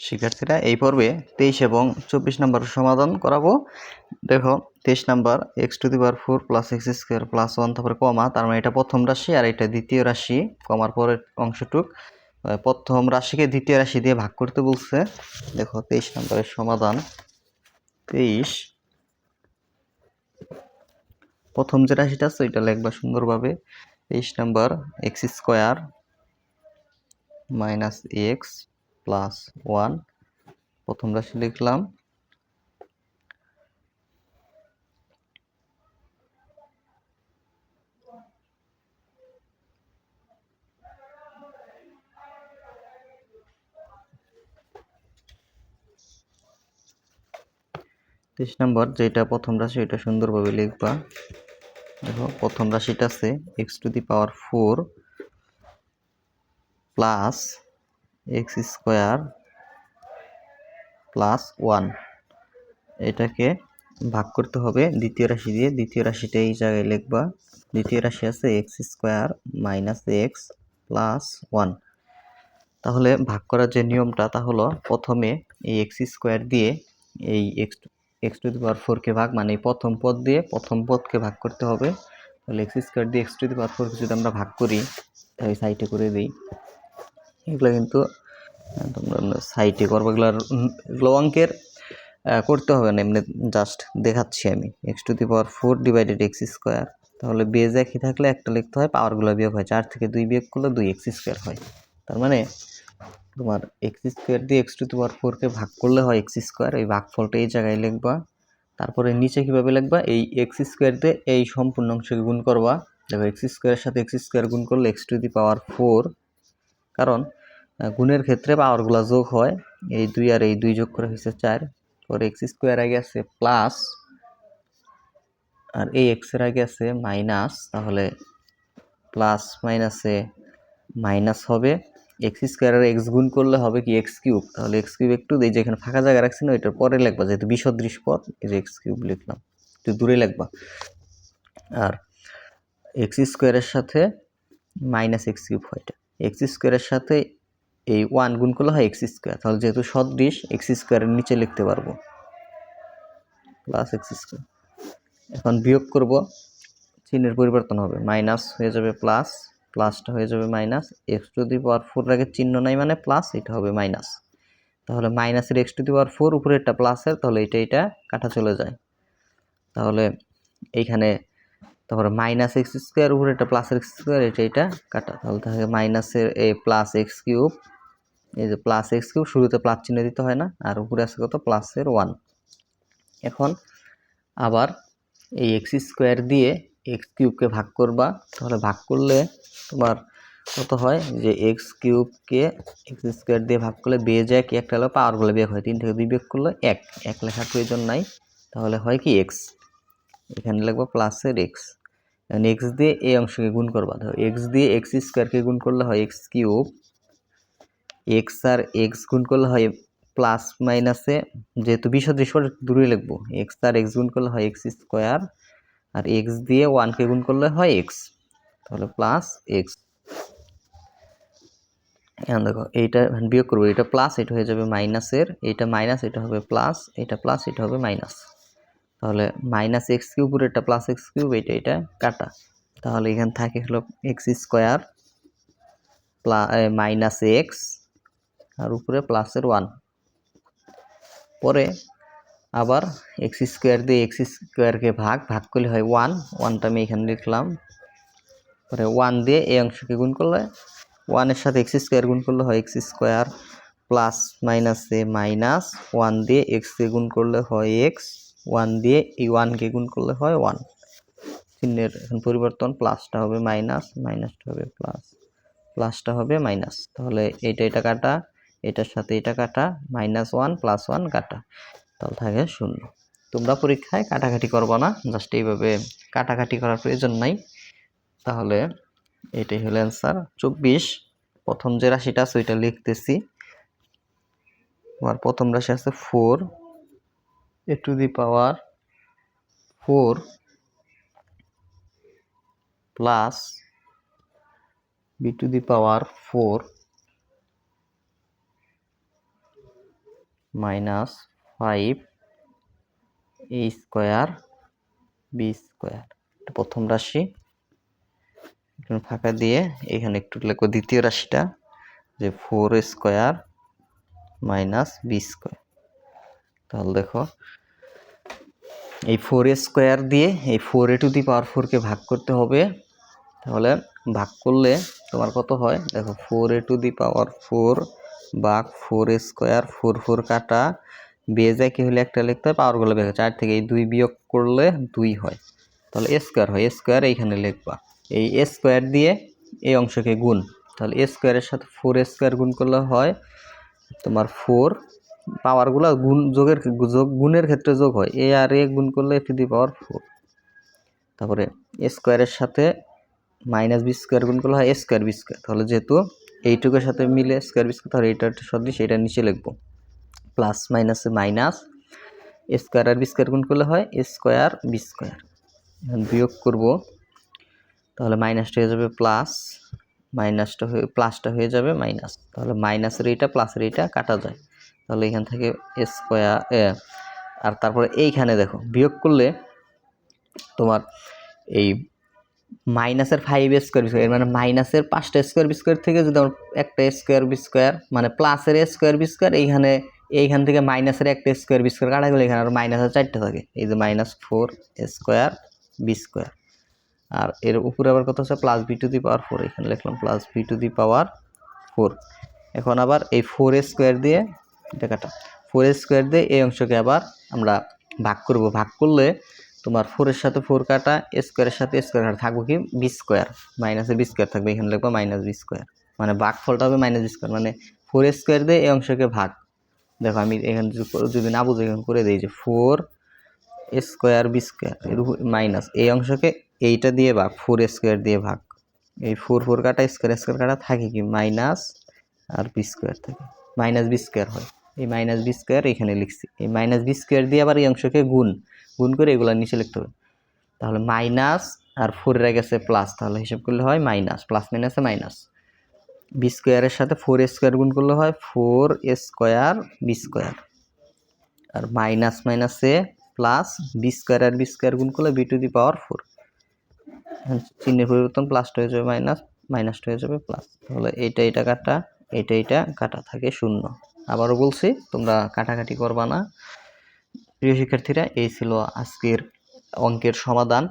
শিক্ষার্থীরা এই পর্বে তেইশ এবং চব্বিশ নম্বর সমাধান করাবো। দেখো, তেইশ number x to the power four plus x square plus one তারপরে কমা তার মানে এটা প্রথম রাশি আর এটা দ্বিতীয় রাশি। কমার পরের অংশটুক প্রথম রাশিকে দ্বিতীয় রাশি দিয়ে ভাগ করতে বলছে। দেখো, তেইশ নম্বরের সমাধান। তেইশ, প্রথম যে রাশিটা আছে ওইটা লেখবা সুন্দরভাবে। তেইশ number x square minus x plus one প্রথম রাশি লিখলাম। তেইশ নম্বর, যেটা প্রথম রাশি ওইটা সুন্দরভাবে লিখবা। দেখো, প্রথম রাশিটা আছে x to the power four plus x square plus one. এটাকে ভাগ করতে হবে দ্বিতীয় রাশি দিয়ে। দ্বিতীয় রাশিটা এই জায়গায় লিখবা, দ্বিতীয় রাশি আছে x square minus x plus one. তাহলে ভাগ করার যে নিয়মটা, তা হলো প্রথমে এই এক্স স্কোয়ার দিয়ে এই x x to the power ফোরকে ভাগ মানে এই প্রথম পদ দিয়ে প্রথম পদকে ভাগ করতে হবে। তাহলে এক্স স্কোয়ার দিয়ে এক্স টু দি পাওয়ার ফোরকে যদি আমরা ভাগ করি, তাহলে সাইডে করে দিই। এগুলো কিন্তু তোমরা সাইটে করব। এগুলোর এগুলো অঙ্কের করতে হবে না, এমনি জাস্ট দেখাচ্ছি আমি। X to the power four divided x square তাহলে বেজ একই থাকলে একটা লিখতে হয় পাওয়ারগুলো বিয়োগ হয়। চার থেকে দুই বিয়োগ করলে দুই এক্স স্কোয়ার হয়। তার মানে তোমার এক্স স্কোয়ার দিয়ে এক্স টু দি পাওয়ার ফোরকে ভাগ করলে হয় এক্স স্কোয়ার এই ভাগফলটা এই জায়গায় লিখবা। তারপরে নিচে কীভাবে লিখবা? এই এক্স স্কোয়ার দিয়ে এই সম্পূর্ণ অংশকে গুণ করবা। দেখো এক্স স্কোয়ারের সাথে এক্স স্কোয়ার গুণ করলে x to the power four কারণ গুণের ক্ষেত্রে পাওয়ারগুলো যোগ হয়, এই দুই আর এই দুই যোগ করে হয়েছে চার পরে এক্স স্কোয়ার আগে আছে প্লাস আর এই এক্সের আগে আছে মাইনাস তাহলে প্লাস মাইনাসে মাইনাস হবে এক্স স্কোয়ার আর এক্স গুণ করলে হবে কি এক্স কিউব তাহলে এক্স কিউব একটু এই যেখানে ফাঁকা জায়গা রাখছি না, ওইটার পরে লিখবা, যেহেতু বিসদৃশ পদ, এই যে এক্স কিউব লিখলাম, একটু দূরে লিখবা, আর এক্স স্কোয়ারের সাথে মাইনাস এক্স কিউব হয় এটা। এক্স স্কোয়ারের সাথে এই ওয়ান গুণ করলে হয় এক্স স্কোয়ার। তাহলে যেহেতু সদৃশ, এক্স স্কোয়ারের নিচে লিখতে পারব। Plus x square. এখন বিয়োগ করব, চিহ্নের পরিবর্তন হবে। মাইনাস হয়ে যাবে প্লাস, প্লাসটা হয়ে যাবে minus. X to the power four আগে চিহ্ন নাই মানে প্লাস, এটা হবে মাইনাস। তাহলে মাইনাসের x to the power four, উপরেরটা প্লাসের, তাহলে এটা এটা কাটা চলে যায়। তাহলে এইখানে তারপরে মাইনাস এক্স স্কোয়ার উপরে একটা প্লাস এক্স স্কোয়ার এটা এটা কাটা। তাহলে থাকে মাইনাসের এ প্লাস এক্স কিউব এই যে প্লাস এক্স কিউব শুরুতে প্লাস চিহ্ন দিতে হয় না, আর উপরে আছে কত? প্লাসের ওয়ান এখন আবার এই এক্স স্কোয়ার দিয়ে এক্স কিউবকে ভাগ করবা। তাহলে ভাগ করলে তোমার কত হয়? যে এক্স কিউবকে এক্স স্কোয়ার দিয়ে ভাগ করলে বেজ এক, একটা হলো পাওয়ারগুলো বিয়োগ হয়। তিন থেকে দুই বিয়োগ করলে এক। এক লেখার প্রয়োজন নাই। তাহলে হয় কি এক্স এখানে লিখব প্লাসের এক্স এখন এক্স দিয়ে এই অংশকে গুণ করবা। ধরো এক্স দিয়ে এক্স স্কোয়ারকে গুণ করলে হয় এক্স কিউব এক্স আর এক্স গুণ করলে হয় প্লাস মাইনাসে যেহেতু বিসদৃশ দূরে লিখব। এক্স আর এক্স গুণ করলে হয় এক্স স্কোয়ার আর এক্স দিয়ে ওয়ানকে গুণ করলে হয় এক্স তাহলে প্লাস এক্স এখন দেখো, এইটা বিয়োগ করব এটা প্লাস এটা হয়ে যাবে মাইনাসের এটা মাইনাস এটা হবে প্লাস এটা প্লাস এটা হবে মাইনাস তাহলে মাইনাস এক্স কিউব এটা প্লাস এক্স কিউব এটা এটা কাটা। তাহলে এখানে থাকে হলো এক্স স্কোয়ার প্লা মাইনাস এক্স আর উপরে প্লাসের ওয়ান পরে আবার এক্স স্কোয়ার দিয়ে এক্স স্কোয়ারকে ভাগ ভাগ করলে হয় ওয়ান ওয়ানটা আমি এখানে লিখলাম। পরে ওয়ান দিয়ে এই অংশকে গুণ করলে ওয়ানের সাথে এক্স স্কোয়ার গুণ করলে হয় এক্স স্কোয়ার প্লাস মাইনাসে মাইনাস ওয়ান দিয়ে এক্সকে গুণ করলে হয় এক্স ওয়ান দিয়ে এই ওয়ানকে গুণ করলে হয় ওয়ান। চিহ্নের এখন পরিবর্তন, প্লাসটা হবে মাইনাস, মাইনাসটা হবে প্লাস, প্লাসটা হবে মাইনাস। তাহলে এইটা এটা কাটা, এটার সাথে এটা কাটা, মাইনাস ওয়ান, প্লাস ওয়ান কাটা। তাহলে থাকে শূন্য। তোমরা পরীক্ষায় কাটাকাটি করব না, জাস্ট এইভাবে কাটাকাটি করার প্রয়োজন নাই। তাহলে এটাই হলো অ্যান্সার চব্বিশ, প্রথম যে রাশিটা আছে ওইটা লিখতেছি। আমার প্রথম রাশি আছে four a to the power four plus b to the power four minus five a square b square. প্রথম রাশি। এখানে ফাঁকা দিয়ে এখানে একটু লিখব দ্বিতীয় রাশিটা যে four square minus b square. তাহলে দেখো, এই ফোর স্কোয়ার দিয়ে এই four a to the power ফোরকে ভাগ করতে হবে। তাহলে ভাগ করলে তোমার কত হয়? দেখো four a to the power four বাঘ four a square four four কাটা। বেজে কি হলে একটা লিখতে হয়? পাওয়ারগুলো হয়। চার থেকে এই দুই বিয়োগ করলে দুই হয়। তাহলে এ স্কোয়ার হয়। এ স্কোয়ার এইখানে লিখবা। এই এ স্কোয়ার দিয়ে এই অংশকে গুণ। তাহলে এ স্কোয়ারের সাথে ফোর স্কোয়ার গুণ করলে হয় তোমার ফোর পাওয়ারগুলো গুণ, যোগের যোগ, গুণের ক্ষেত্রে যোগ হয়। এ আর এ গুণ করলে টু দি পাওয়ার ফোর তারপরে এ স্কোয়ারের সাথে মাইনাস বি স্কোয়ার গুণ করলে হয় এ স্কোয়ার বি স্কোয়ার তাহলে যেহেতু এইটুকুর সাথে মিলে স্কোয়ার বি স্কোয়ার তাহলে এইটার সদৃশ এটা নিচে লিখব। প্লাস মাইনাসে মাইনাস স্কোয়ার আর বি স্কোয়ার গুণ করলে হয় স্কোয়ার বি স্কোয়ার বিয়োগ করব। তাহলে মাইনাসটা হয়ে যাবে প্লাস মাইনাসটা হয়ে প্লাসটা হয়ে যাবে মাইনাস তাহলে মাইনাসের এইটা প্লাসের এইটা কাটা যায়। তাহলে এখান থেকে স্কোয়ার আর তারপরে এইখানে দেখো, বিয়োগ করলে তোমার এই মাইনাসের ফাইভ স্কোয়ার স্কোয়ার মানে মাইনাসের পাঁচটা স্কোয়ার স্কোয়ার থেকে যদি আমার একটা স্কোয়ার স্কোয়ার মানে প্লাসের স্কোয়ার স্কোয়ার এইখানে, এইখান থেকে মাইনাসের একটা স্কোয়ার স্কোয়ার কাটা গেলে এখানে আর মাইনাসের চারটে থাকে। এই যে minus four square b square আর এর উপরে আবার কত হচ্ছে plus b to the power four এখানে লিখলাম plus b to the power four এখন আবার এই ফোর স্কোয়ার দিয়ে এটা কাটা। ফোর স্কোয়ার দিয়ে এই অংশকে আবার আমরা ভাগ করব। ভাগ করলে তোমার ফোরের সাথে ফোর কাটা স্কোয়ারের সাথে স্কোয়ার কাটা থাকবে কি? বি স্কোয়ার মাইনাসে বি স্কোয়ার থাকবে। এখানে লিখব মাইনাস বি স্কোয়ার মানে ভাগ ফলটা হবে মাইনাস বি স্কোয়ার মানে ফোর স্কোয়ার দিয়ে এই অংশকে ভাগ। দেখো আমি এখানে যদি না বুঝে এখানে করে দিই যে four square b square minus এই অংশকে এইটা দিয়ে ভাগ ফোর স্কোয়ার দিয়ে ভাগ। এই ফোর ফোর কাটা স্কোয়ার স্কোয়ার কাটা থাকে কি? মাইনাস আর বি স্কোয়ার থাকে। মাইনাস বি স্কোয়ার হয়। এই মাইনাস বি স্কোয়ার এখানে লিখছি। এই মাইনাস বি স্কোয়ার দিয়ে আবার এই অংশকে গুণ। গুণ করে এগুলো নিচে লিখতে হবে। তাহলে মাইনাস আর ফোরের আগে আছে প্লাস তাহলে হিসাব করলে হয় মাইনাস প্লাস মাইনাসে মাইনাস বি স্কোয়ারের সাথে ফোর স্কোয়ার গুণ করলে হয় ফোর স্কোয়ার বি স্কোয়ার আর মাইনাস মাইনাসে প্লাস বি স্কোয়ার আর বি স্কোয়ার গুণ করলে b to the power four চিহ্নের পরিবর্তন প্লাসটা হয়ে যাবে মাইনাস মাইনাসটা হয়ে যাবে প্লাস তাহলে এইটা এটা কাটা এইটা এটা, কাটা থাকে শূন্য। আবারও বলছি, তোমরা কাটাকাটি করবা না। প্রিয় শিক্ষার্থীরা, এই ছিল আজকের অঙ্কের সমাধান।